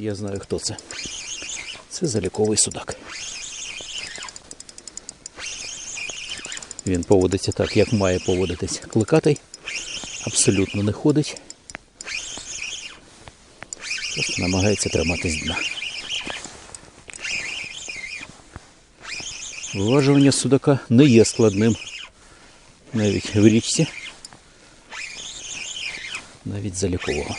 Я знаю, хто це. Це заліковий судак. Він поводиться так, як має поводитись кликатий. Абсолютно не ходить. Просто намагається триматись дна. Виважування судака не є складним. Навіть в річці. Навіть залікового.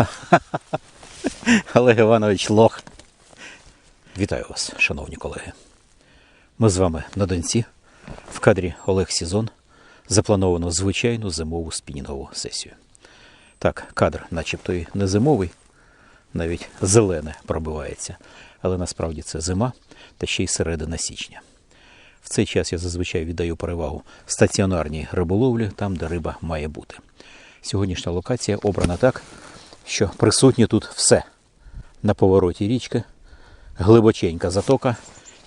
Олег Іванович Лох. Вітаю вас, шановні колеги. Ми з вами на Донці. В кадрі Олег Сізон. Заплановано звичайну зимову спінінгову сесію. Так, кадр, начебто і не зимовий, навіть зелене пробивається. Але насправді це зима та ще й середина січня. В цей час я зазвичай віддаю перевагу стаціонарній риболовлі, там, де риба має бути. Сьогоднішня локація обрана так, що присутнє тут все. На повороті річки, глибоченька затока,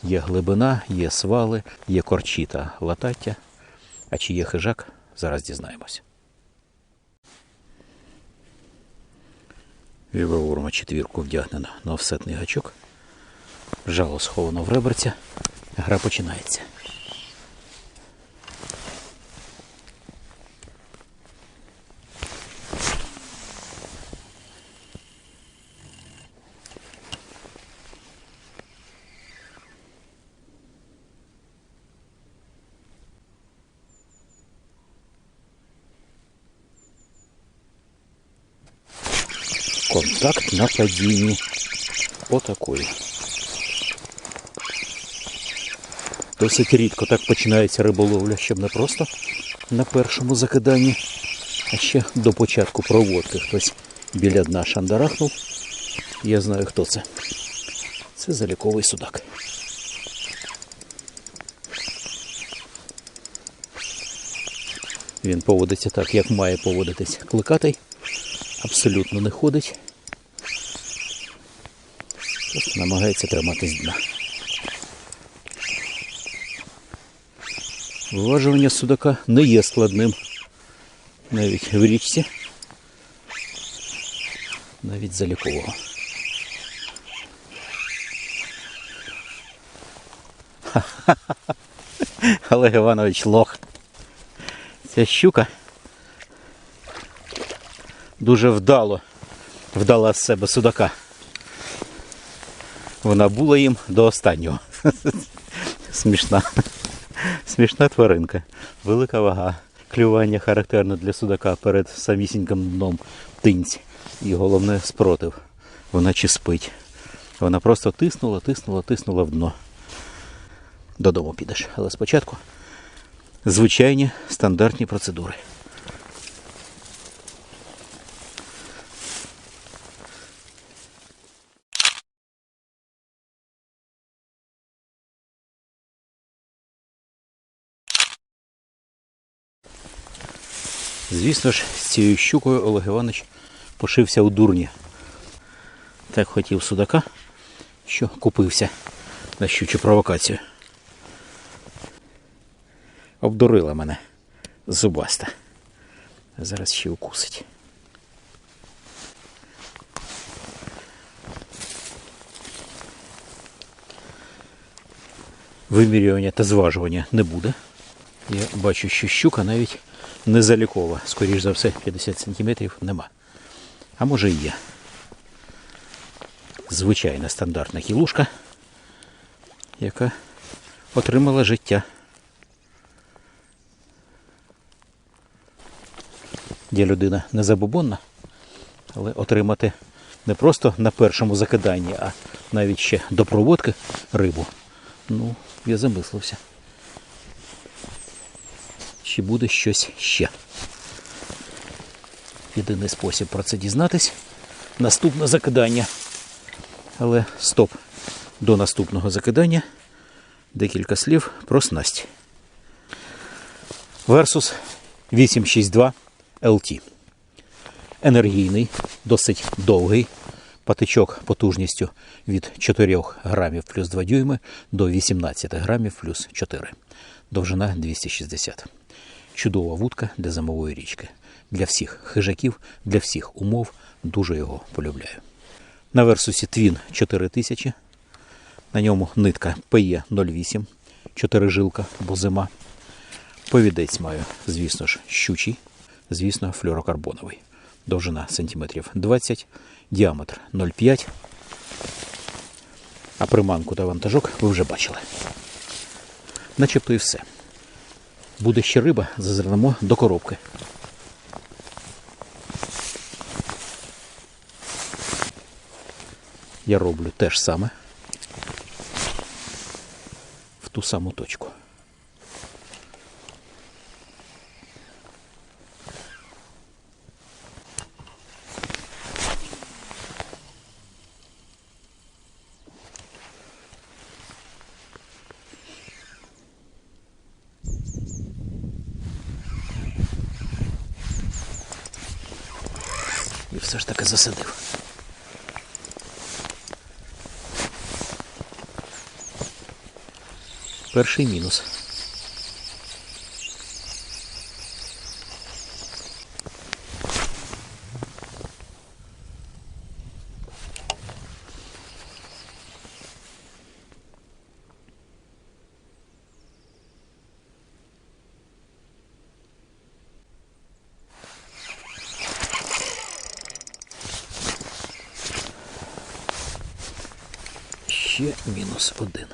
є глибина, є свали, є корчі та латаття. А чи є хижак, зараз дізнаємось. Віброворма четвірку вдягнено на офсетний гачок. Жало сховано в реберця. Гра починається. Контакт на падінні. Отакої. Досить рідко так починається риболовля, щоб не просто на першому закиданні, а ще до початку проводки хтось біля дна шандарахнув. Я знаю, хто це. Це заліковий судак. Він поводиться так, як має поводитись кликатий. Абсолютно не ходить. Просто намагається триматись дна. Виважування судака не є складним. Навіть в річці. Навіть залікового. Олег Іванович Лох. Ця щука дуже вдало вдала з себе судака. Вона була їм до останнього. Смішна. Смішна тваринка. Велика вага. Клювання характерне для судака перед самісіньким дном тинць. І головне спротив. Вона чи спить. Вона просто тиснула, тиснула, тиснула в дно. Додому підеш. Але спочатку звичайні стандартні процедури. Звісно ж, з цією щукою Олег Іванович пошився у дурні. Так хотів судака, що купився на щучу провокацію. Обдурила мене зубаста. Зараз ще укусить. Вимірювання та зважування не буде. Я бачу, що щука навіть не залікова. Скоріш за все, 50 см нема. А може і є. Звичайна стандартна кілушка, яка отримала життя. Я людина не забобонна, але отримати не просто на першому закиданні, а навіть ще до проводки рибу. Ну, я замислився чи буде щось ще. Єдиний спосіб про це дізнатись наступне закидання. Але стоп. До наступного закидання декілька слів про снасть. Versus 862 LT. Енергійний, досить довгий. Патичок потужністю від 4 грамів плюс 2 дюйми до 18 грамів плюс 4. Довжина 260. Чудова вудка для зимової річки. для всіх хижаків, для всіх умов. Дуже його полюбляю. На Версусі Твін 4000. На ньому нитка PE 08, 4 жилка, бо зима. Повідець маю, звісно ж, щучий, звісно, флюорокарбоновий. Довжина сантиметрів 20, діаметр 0,5. А приманку та вантажок ви вже бачили. Начебто і все. Буде ще риба, зазирнемо до коробки. Я роблю те ж саме в ту саму точку. І все ж таки засадив. Перший мінус. Ще мінус один.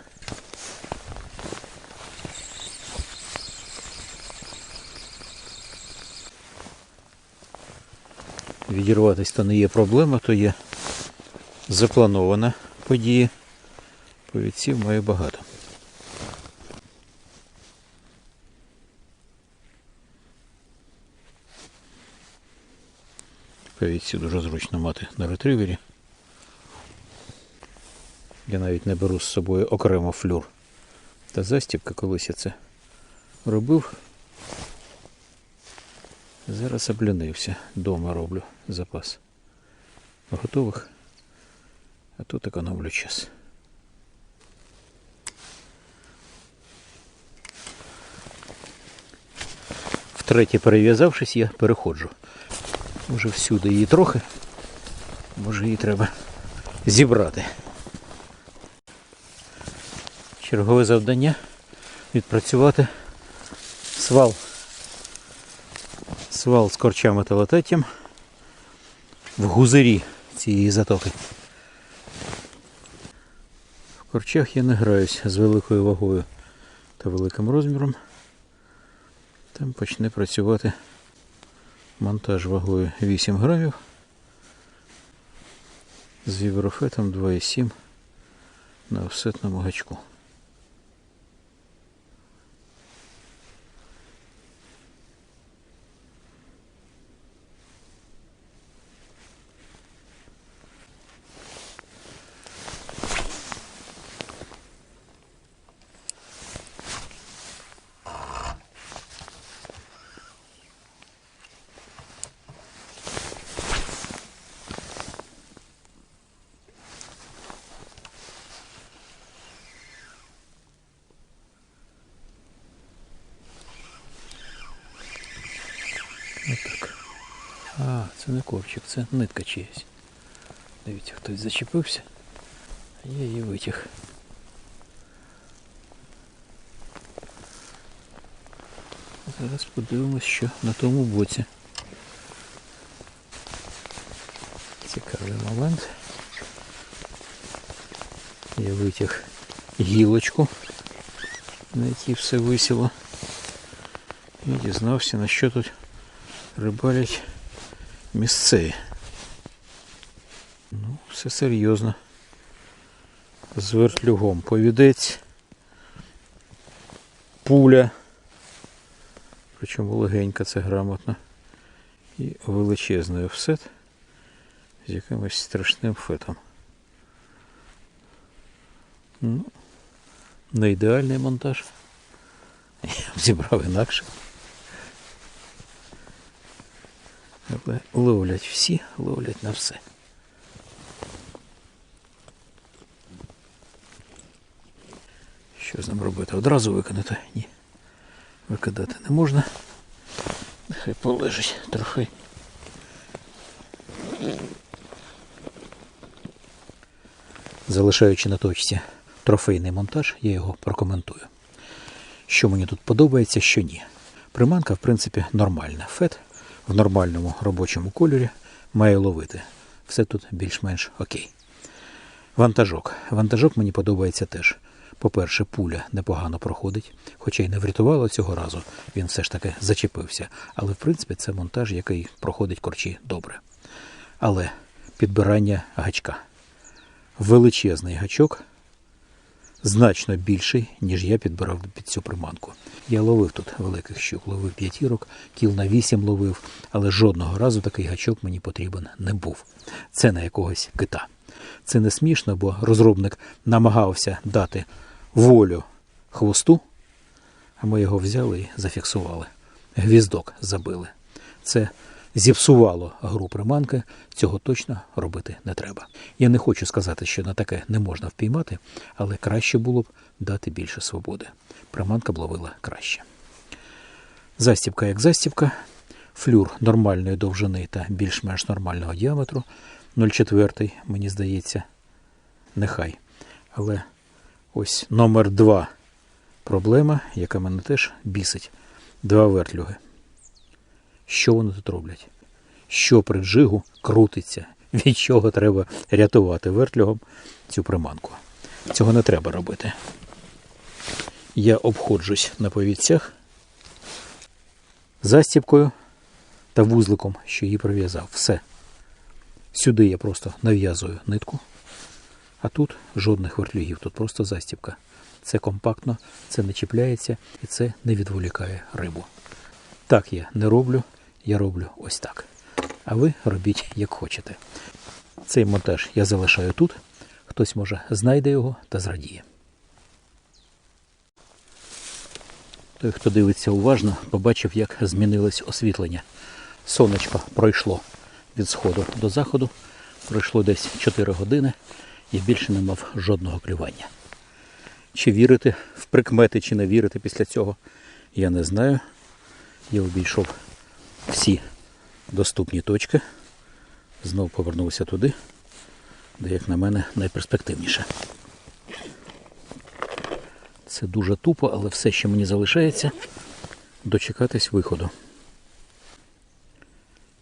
Відірватися то не є проблема, то є запланована подія. Повідців маю багато. Повідці дуже зручно мати на ретривері. Я навіть не беру з собою окремо флюр. Та застібка колись я це робив. Зараз облюнився. Дома роблю запас готових. А тут економлю час. Втретє перев'язавшись, я переходжу. Може всюди її трохи. Може її треба зібрати. Чергове завдання відпрацювати свал. Свал з корчами та латеттям в гузирі цієї затоки. В корчах я не граюсь з великою вагою та великим розміром. Там почне працювати монтаж вагою 8 грамів з віброфетом 2,7 на офсетному гачку. Отак. А, це не ковчик, це нитка чиясь. Дивіться, хтось зачепився, я її витяг. Зараз подивимось, що на тому боці. Цікавий момент. Я витяг гілочку, на якій все висіло. І дізнався, на що тут рибалять місцеві. Ну, все серйозно. З вертлюгом повідець, пуля, причому легенька це грамотно, і величезний офсет з якимось страшним фетом. Ну, не ідеальний монтаж. Я б зібрав інакше. Але ловлять всі, ловлять на все. Що з ним робити? Одразу виконати? Ні. Викидати не можна. Нехай полежить трохи. Залишаючи на точці трофейний монтаж, я його прокоментую. Що мені тут подобається, що ні. Приманка, в принципі, нормальна. Фет в нормальному робочому кольорі має ловити. Все тут більш-менш окей. Вантажок. Вантажок мені подобається теж. По-перше, пуля непогано проходить, хоча й не врятувало цього разу, він все ж таки зачепився. Але в принципі це монтаж, який проходить корчі добре. Але підбирання гачка. Величезний гачок, значно більший, ніж я підбирав під цю приманку. Я ловив тут великих щук, ловив п'ятірок, кіл на вісім ловив, але жодного разу такий гачок мені потрібен не був. Це на якогось кита. Це не смішно, бо розробник намагався дати волю хвосту, а ми його взяли і зафіксували. Гвіздок забили. Це зіпсувало гру приманки, цього точно робити не треба. Я не хочу сказати, що на таке не можна впіймати, але краще було б дати більше свободи. Приманка б ловила краще. Застібка як застібка, флюр нормальної довжини та більш-менш нормального діаметру 0,4, мені здається, нехай. Але ось номер 2 проблема, яка мене теж бісить. Два вертлюги. Що вони тут роблять? Що при джигу крутиться? Від чого треба рятувати вертлюгом цю приманку? Цього не треба робити. Я обходжусь на повідцях застіпкою та вузликом, що її прив'язав. Все. Сюди я просто нав'язую нитку, а тут жодних вертлюгів, тут просто застіпка. Це компактно, це не чіпляється і це не відволікає рибу. Так я не роблю, я роблю ось так. А ви робіть як хочете. Цей монтаж я залишаю тут. Хтось може знайде його та зрадіє. Той, хто дивиться уважно, побачив, як змінилось освітлення. Сонечко пройшло від сходу до заходу, пройшло десь 4 години і більше не мав жодного клювання. Чи вірити в прикмети, чи не вірити після цього, я не знаю. Я обійшов всі доступні точки. Знов повернувся туди, де, як на мене, найперспективніше. Це дуже тупо, але все, що мені залишається, дочекатись виходу.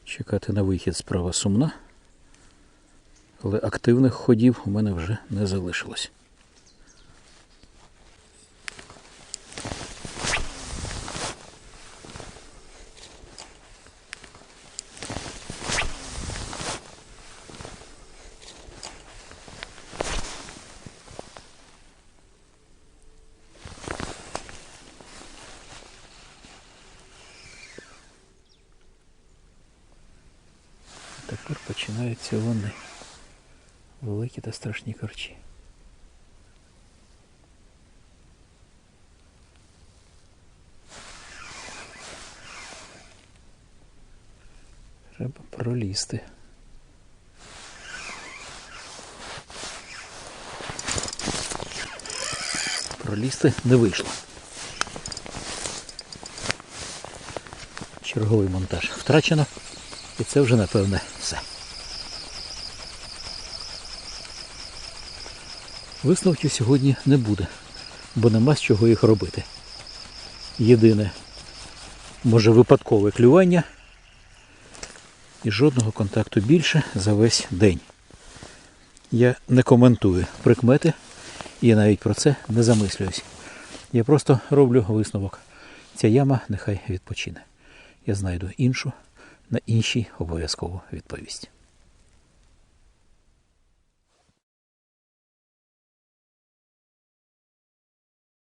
Чекати на вихід справа сумна, але активних ходів у мене вже не залишилось. Починаються вони. Великі та страшні корчі. Треба пролізти. Пролізти не вийшло. Черговий монтаж втрачено. І це вже напевне все. Висновків сьогодні не буде, бо нема з чого їх робити. Єдине, може випадкове клювання і жодного контакту більше за весь день. Я не коментую прикмети і навіть про це не замислююсь. Я просто роблю висновок. Ця яма нехай відпочине. Я знайду іншу, на іншій обов'язково відповість.